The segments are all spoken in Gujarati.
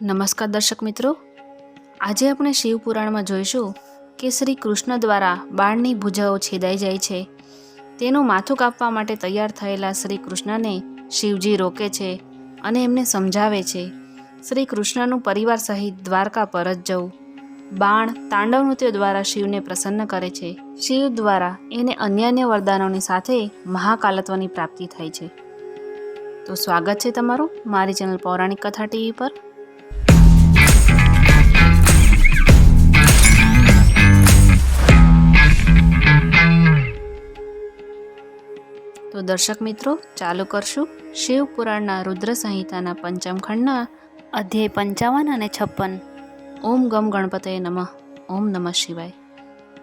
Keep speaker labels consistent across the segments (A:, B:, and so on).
A: નમસ્કાર દર્શક મિત્રો. આજે આપણે શિવ પુરાણમાં જોઈશું કે શ્રી કૃષ્ણ દ્વારા બાળની ભુજાઓ છેદાઈ જાય છે. તેનું માથું કાપવા માટે તૈયાર થયેલા શ્રી કૃષ્ણને શિવજી રોકે છે અને એમને સમજાવે છે, શ્રી કૃષ્ણનું પરિવાર સહિત દ્વારકા પરત જવું બાણ તાંડવ નૃત્ય દ્વારા શિવને પ્રસન્ન કરે છે. શિવ દ્વારા એને અન્ય અન્ય વરદાનોની સાથે મહાકાલત્વની પ્રાપ્તિ થાય છે. તો સ્વાગત છે તમારું મારી ચેનલ પૌરાણિક કથા ટીવી પર. તો દર્શક મિત્રો ચાલુ કરશું શિવ પુરાણના રુદ્ર સંહિતાના પંચમ ખંડના અધ્યાય પંચાવન અને છપ્પન. ઓમ ગમ ગણપતય નમઃ ઓમ નમઃ શિવાય.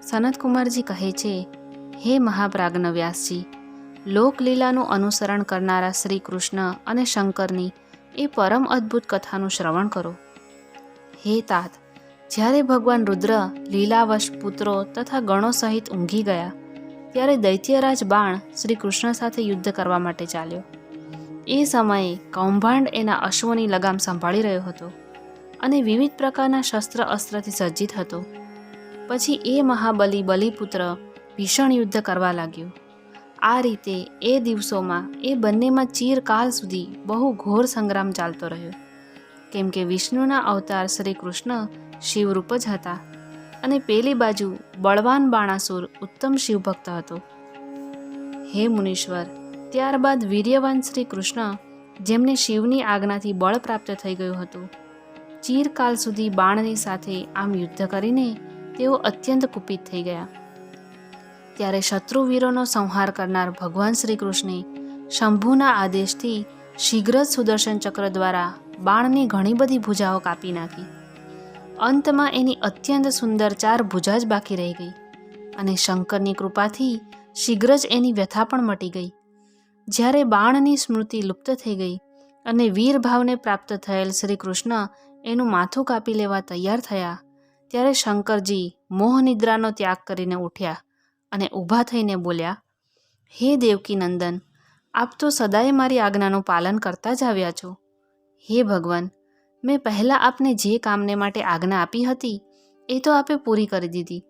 A: સનતકુમારજી કહે છે હે મહાપ્રાજ્ઞ વ્યાસજી લોકલીલાનું અનુસરણ કરનારા શ્રી કૃષ્ણ અને શંકરની એ પરમ અદ્ભુત કથાનું શ્રવણ કરો. હે તાત જ્યારે ભગવાન રુદ્ર લીલાવશ પુત્રો તથા ગણો સહિત ઊંઘી ગયા ત્યારે દૈત્યરાજ બાણ શ્રી કૃષ્ણ સાથે યુદ્ધ કરવા માટે ચાલ્યો. એ સમયે કૌભાંડ એના અશ્વની લગામ સંભાળી રહ્યો હતો અને વિવિધ પ્રકારના શસ્ત્ર અસ્ત્રથી સજ્જિત હતો. પછી એ મહાબલી બલિપુત્ર ભીષણ યુદ્ધ કરવા લાગ્યો. આ રીતે એ દિવસોમાં એ બંનેમાં ચીરકાલ સુધી બહુ ઘોર સંગ્રામ ચાલતો રહ્યો. કેમ કે વિષ્ણુના અવતાર શ્રી કૃષ્ણ શિવરૂપ જ હતા. અને પેલી બાજુ બળવાન બાણાસુર ઉત્તમ શિવભક્ત હતો. હે મુનીશ્વર, ત્યારબાદ વીર્યવાન શ્રી કૃષ્ણ, જેમને શિવની આજ્ઞાથી બળ પ્રાપ્ત થઈ ગયું હતું, ચીરકાલ સુધી બાણની સાથે આમ યુદ્ધ કરીને તેઓ અત્યંત કુપિત થઈ ગયા. ત્યારે શત્રુવીરોનો સંહાર કરનાર ભગવાન શ્રી કૃષ્ણે શંભુના આદેશથી શીઘ્ર સુદર્શન ચક્ર દ્વારા બાણની ઘણી બધી ભુજાઓ કાપી નાખી. અંતમાં એની અત્યંત સુંદર ચાર ભુજા જ બાકી રહી ગઈ અને શંકરની કૃપાથી શીઘ્ર જ એની વ્યથા પણ મટી ગઈ. જ્યારે બાણની સ્મૃતિ લુપ્ત થઈ ગઈ અને વીરભાવને પ્રાપ્ત થયેલ શ્રી કૃષ્ણ એનું માથું કાપી લેવા તૈયાર થયા, ત્યારે શંકરજી મોહનિદ્રાનો ત્યાગ કરીને ઉઠ્યા અને ઊભા થઈને બોલ્યા, હે દેવકી નંદન, આપ તો સદાય મારી આજ્ઞાનું પાલન કરતા જ આવ્યા છો. હે ભગવાન મેં પહેલાં આપને જે કામને માટે આજ્ઞા આપી હતી, એ તો આપે પૂરી કરી દીધી.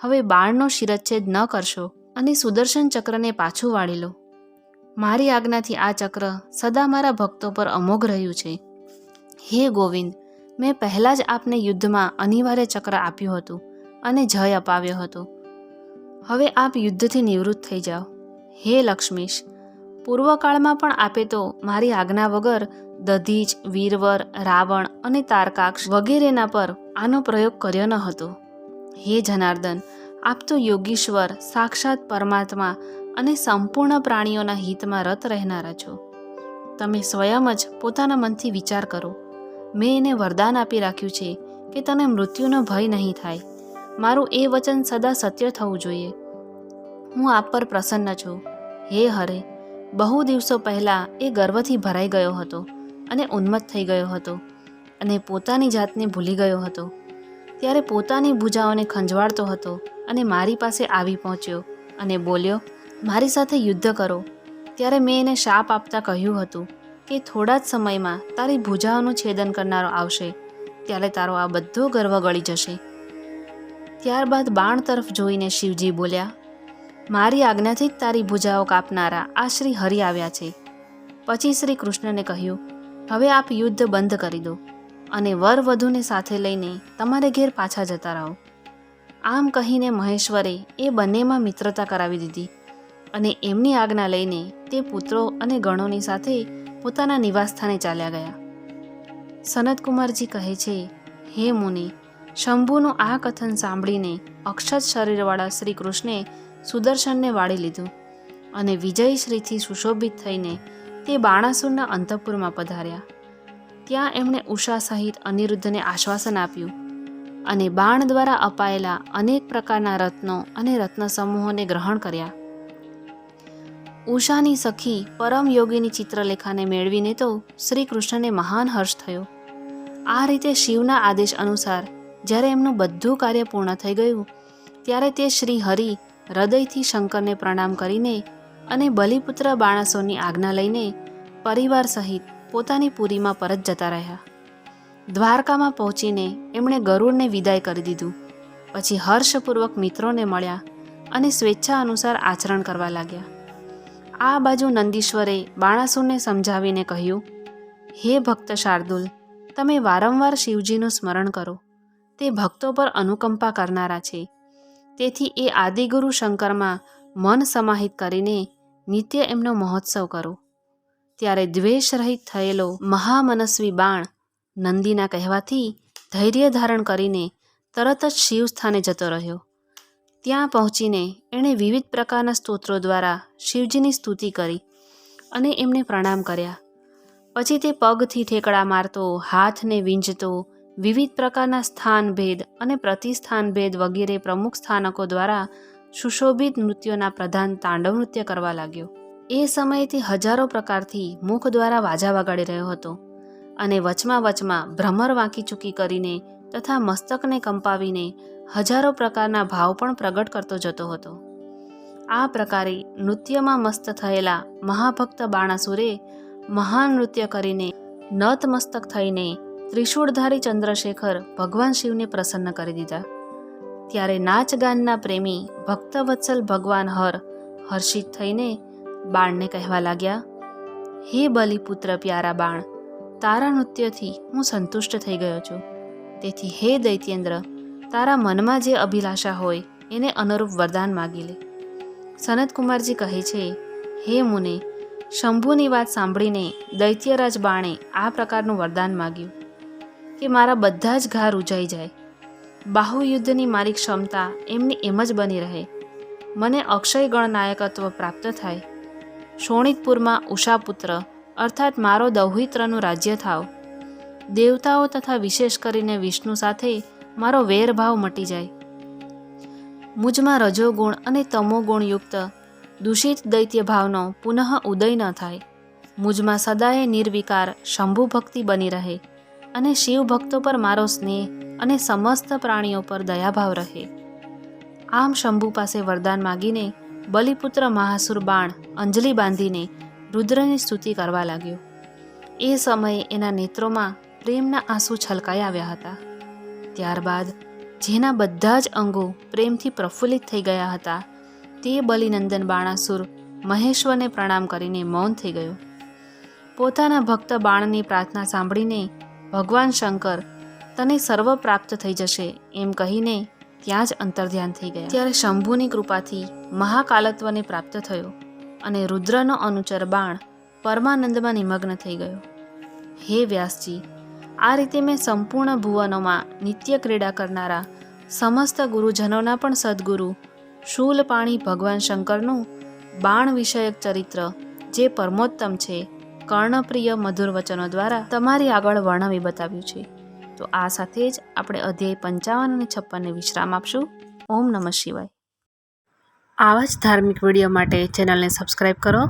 A: હવે બાળનો શિરચ્છેદ ન કરશો અને સુદર્શન ચક્રને પાછું વાળી લો. મારી આજ્ઞાથી આ ચક્ર સદા મારા ભક્તો પર અમોઘ રહ્યું છે. હે ગોવિંદ, મેં પહેલાં જ આપને યુદ્ધમાં અનિવાર્ય ચક્ર આપ્યું હતું અને જય અપાવ્યો હતો. હવે આપ યુદ્ધથી નિવૃત્ત થઈ જાઓ. હે લક્ષ્મીશ પૂર્વકાળમાં પણ આપે તો મારી આજ્ઞા વગર દધીચ વીરવર, રાવણ અને તારકાક્ષ વગેરેના પર આનો પ્રયોગ કર્યો ન હતો. હે જનાર્દન, આપ તો યોગીશ્વર, સાક્ષાત પરમાત્મા અને સંપૂર્ણ પ્રાણીઓના હિતમાં રત રહેનારા છો. તમે સ્વયં જ પોતાના મનથી વિચાર કરો. મેં એને વરદાન આપી રાખ્યું છે કે તને મૃત્યુનો ભય નહીં થાય. મારું એ વચન સદા સત્ય થવું જોઈએ. હું આપ પર પ્રસન્ન છું. હે હરે બહુ દિવસો પહેલાં એ ગર્વથી ભરાઈ ગયો હતો અને ઉન્મત્ત થઈ ગયો હતો અને પોતાની જાતને ભૂલી ગયો હતો. ત્યારે પોતાની ભૂજાઓને ખંજવાળતો હતો અને મારી પાસે આવી પહોંચ્યો અને બોલ્યો, મારી સાથે યુદ્ધ કરો. ત્યારે મેં એને શાપ આપતા કહ્યું હતું કે થોડા જ સમયમાં તારી ભૂજાઓનું છેદન કરનારો આવશે, ત્યારે તારો આ બધો ગર્વ ગળી જશે. ત્યારબાદ બાણ તરફ જોઈને શિવજી બોલ્યા મારી આજ્ઞાથી જ તારી ભૂજાઓ કાપનારા આ શ્રી હરિ આવ્યા છે. પછી શ્રી કૃષ્ણને કહ્યું, હવે આપ યુદ્ધ બંધ કરી દો અને વર વધુને સાથે લઈને તમારે ઘેર પાછા જતા રહો. આમ કહીને મહેશ્વરે એ બંનેમાં મિત્રતા કરાવી દીધી અને એમની આજ્ઞા લઈને તે પુત્રો અને ગણોની સાથે પોતાના નિવાસસ્થાને ચાલ્યા ગયા. સનતકુમારજી કહે છે, હે મુનિ, શંભુનું આ કથન સાંભળીને અક્ષત શરીરવાળા શ્રી કૃષ્ણે સુદર્શનને વાળી લીધું અને વિજયશ્રીથી સુશોભિત થઈને તે બાણાસુરના અંતઃપુરમાં પધાર્યા. ત્યાં એમણે ઉષા સહિત અનિરુદ્ધને આશ્વાસન આપ્યું અને બાણ દ્વારા અપાયેલા અનેક પ્રકારના રત્નો અને રત્ન સમૂહોને ગ્રહણ કર્યા. ઉષાની સખી પરમ યોગીની ચિત્રલેખાને મેળવીને તો શ્રી કૃષ્ણને મહાન હર્ષ થયો. આ રીતે શિવના આદેશ અનુસાર જ્યારે એમનું બધું કાર્ય પૂર્ણ થઈ ગયું, ત્યારે તે શ્રી હરિ હૃદયથી શંકરને પ્રણામ કરીને અને બલિપુત્ર બાણાસોરની આજ્ઞા લઈને પરિવાર સહિત પોતાની પુરીમાં પરત જતા રહ્યા. દ્વારકામાં પહોંચીને એમણે ગરુડને વિદાય કરી દીધું. પછી હર્ષપૂર્વક મિત્રોને મળ્યા અને સ્વેચ્છા અનુસાર આચરણ કરવા લાગ્યા. આ બાજુ નંદીશ્વરે બાણાસુરને સમજાવીને કહ્યું, હે ભક્ત શાર્દુલ, તમે વારંવાર શિવજીનું સ્મરણ કરો. તે ભક્તો પર અનુકંપા કરનારા છે. તેથી એ આદિગુરુ શંકરમાં મન સમાહિત કરીને નિત્ય એમનો મહોત્સવ કરો. ત્યારે દ્વેષ રહિત થયેલો મહામનસ્વી બાણ નંદીના કહેવાથી ધૈર્ય ધારણ કરીને તરત જ શિવસ્થાને જતો રહ્યો. ત્યાં પહોંચીને એણે વિવિધ પ્રકારના સ્તોત્રો દ્વારા શિવજીની સ્તુતિ કરી અને એમને પ્રણામ કર્યા. પછી તે પગથી ઠેકડા મારતો, હાથને વીંઝતો વિવિધ પ્રકારના સ્થાન ભેદ અને પ્રતિસ્થાન ભેદ વગેરે પ્રમુખ સ્થાનકો દ્વારા સુશોભિત નૃત્યોના પ્રધાન તાંડવ નૃત્ય કરવા લાગ્યો. એ સમયથી હજારો પ્રકારથી મુખ દ્વારા વાજા વગાડી રહ્યો હતો અને વચમાં વચમાં ભ્રમર વાંકી ચૂકી કરીને તથા મસ્તકને કંપાવીને હજારો પ્રકારના ભાવ પણ પ્રગટ કરતો જતો હતો. આ પ્રકારે નૃત્યમાં મસ્ત થયેલા મહાભક્ત બાણાસુરે મહાન નૃત્ય કરીને નતમસ્તક થઈને ત્રિશૂળધારી ચંદ્રશેખર ભગવાન શિવને પ્રસન્ન કરી દીધા. ત્યારે નાચ ગાનના પ્રેમી ભક્તવત્સલ ભગવાન હર હર્ષિત થઈને બાણને કહેવા લાગ્યા, હે બલિપુત્ર પ્યારા બાણ, તારા નૃત્યથી હું સંતુષ્ટ થઈ ગયો છું. તેથી હે દૈત્યેન્દ્ર, તારા મનમાં જે અભિલાષા હોય એને અનુરૂપ વરદાન માગી લે. સનતકુમારજી કહે છે, હે મુને, શંભુની વાત સાંભળીને દૈત્યરાજ બાણે આ પ્રકારનું વરદાન માગ્યું. કે મારા બધા જ ઘા રૂજાઈ જાય. બાહુયુદ્ધની મારી ક્ષમતા એમની એમ જ બની રહે. મને અક્ષય ગણનાયકત્વ પ્રાપ્ત થાય. શોણિતપુરમાં ઉષાપુત્ર, અર્થાત મારો દૌહિત્રનું રાજ્ય થાવ. દેવતાઓ તથા વિશેષ કરીને વિષ્ણુ સાથે મારો વેરભાવ મટી જાય. મુજમાં રજોગુણ અને તમોગુણયુક્ત, દૂષિત દૈત્ય ભાવનો પુનઃ ઉદય ન થાય. મુજમાં સદાય નિર્વિકાર શંભુ ભક્તિ બની રહે. અને શિવ ભક્તો પર મારો સ્નેહ અને સમસ્ત પ્રાણીઓ પર દયાભાવ રહે. આમ શંભુ પાસે વરદાન માગીને બલિપુત્ર મહાસુર બાણ અંજલિ બાંધીને રુદ્રની સ્તુતિ કરવા લાગ્યો. એ સમયે એના નેત્રોમાં પ્રેમના આંસુ છલકાઈ આવ્યા હતા. ત્યારબાદ જેના બધા જ અંગો પ્રેમથી પ્રફુલ્લિત થઈ ગયા હતા, તે બલિનંદન બાણાસુર મહેશ્વરને પ્રણામ કરીને મૌન થઈ ગયો. પોતાના ભક્ત બાણની પ્રાર્થના સાંભળીને ભગવાન શંકર, તને સર્વ પ્રાપ્ત થઈ જશે એમ કહીને ત્યાં જ અંતર્ધ્યાન થઈ ગયા. ત્યારે શંભુની કૃપાથી મહાકાલત્વને પ્રાપ્ત થયો અને રુદ્રનો અનુચર બાણ પરમાનંદમાં નિમગ્ન થઈ ગયો. હે વ્યાસજી, આ રીતે મેં સંપૂર્ણ ભુવનોમાં નિત્ય ક્રીડા કરનારા સમસ્ત ગુરુજનોના પણ સદગુરુ શૂલપાણી ભગવાન શંકરનું બાણ વિષયક ચરિત્ર જે પરમોત્તમ છે કર્ણપ્રિય મધુર વચનો દ્વારા તમારી આગળ વર્ણવી બતાવ્યું છે. તો આ સાથે જ આપણે અધ્યાય પંચાવન અને છપ્પનને વિશ્રામ આપશું. ઓમ નમઃ શિવાય. આવા જ ધાર્મિક વીડિયો માટે ચેનલને સબસ્ક્રાઈબ કરો.